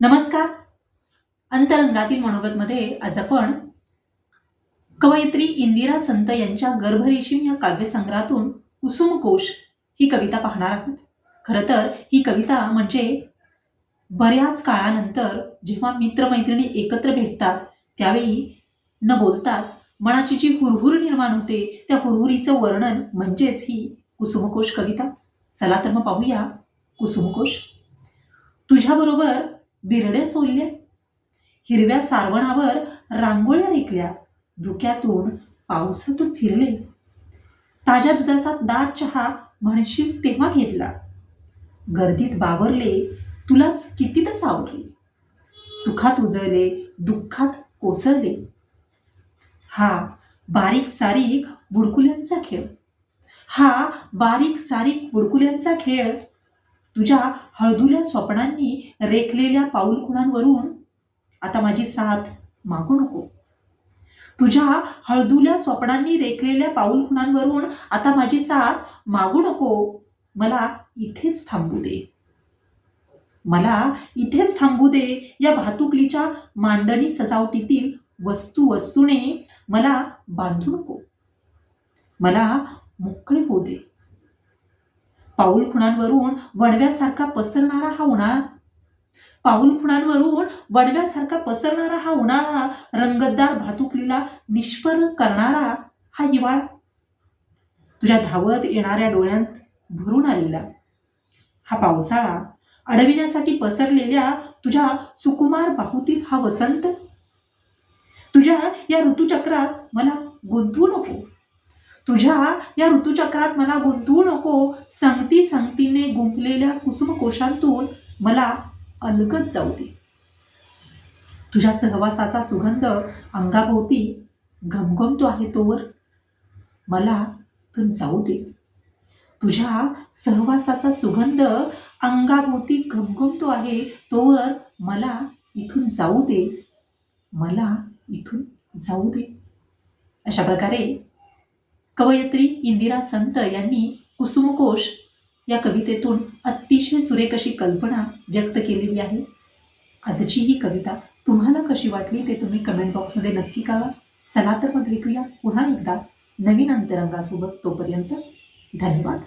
नमस्कार. अंतरंगातील मनोगतमध्ये आज आपण कवयित्री इंदिरा संत यांच्या गर्भरेशीम या काव्यसंग्रहातून कुसुमकोश ही कविता पाहणार आहोत. खरं तर ही कविता म्हणजे बऱ्याच काळानंतर जेव्हा मित्रमैत्रिणी एकत्र भेटतात त्यावेळी न बोलताच मनाची जी हुरहुर निर्माण होते त्या हुरहुरीचं वर्णन म्हणजेच ही कुसुमकोश कविता. चला तर मग पाहूया कुसुमकोश तुझ्याबरोबर बिरडे सोलले हिरव्या सारवणावर रांगोळ्या रेखल्या धुक्यातून पावसातून फिरले. ताज्या दुधाचा दाट चहा म्हणशील तेव्हा घेतला. गर्दीत बावरले तुलाच कितीदा सावरले? सुखात उजळले दुःखात कोसळले. हा बारीक सारीक बुडकुल्यांचा खेळ. हा बारीक सारीक बुडकुल्यांचा खेळ तुझ्या हळदुल्या स्वप्नांनी रेखलेल्या पाऊल खुणांवरून आता माझी साथ मागू नको. तुझ्या हळदुल्या स्वप्नांनी रेखलेल्या पाऊल खुणांवरून आता माझी साथ मागू नको. मला इथेच थांबू दे. मला इथेच थांबू दे. या भातुकलीच्या मांडणी सजावटीतील वस्तू वस्तूने मला बांधू नको. मला मोकळे होऊ दे. पाऊल खुणांवरून वणव्यासारखा पसरणारा हा उन्हाळा. पाऊल खुणांवरून वणव्यासारखा पसरणारा हा उन्हाळा रंगतदार भातुकलीला निष्फळ करणारा हा हिवाळा. तुझ्या धावत येणाऱ्या डोळ्यांत भरून आलेला हा पावसाळा अडविण्यासाठी पसरलेल्या तुझ्या सुकुमार बाहूतील हा वसंत. तुझ्या या ऋतुचक्रात मला गुंतवू नको. तुझ्या या ऋतुचक्रात मला गुंतवू नको. संगती संगतीने गुंफलेल्या कुसुमकोशांतून मला अलगत जाऊ दे. तुझ्या सहवासाचा सुगंध अंगाभोवती घमघमतो आहे तोवर मला तू जाऊ दे. तुझ्या सहवासाचा सुगंध अंगाभोवती घमघमतो आहे तोवर मला इथून जाऊ दे. मला इथून जाऊ दे. अशा प्रकारे कवयित्री इंदिरा संत यांनी कुसुमकोश या कवितेतून अतिशय सुरेख अशी कल्पना व्यक्त केलेली आहे. आजची ही कविता तुम्हाला कशी वाटली ते तुम्ही कमेंट बॉक्समध्ये नक्की कळवा. चला तर मग भेटूया पुन्हा एकदा नवीन अंतरंगासोबत तोपर्यंत धन्यवाद.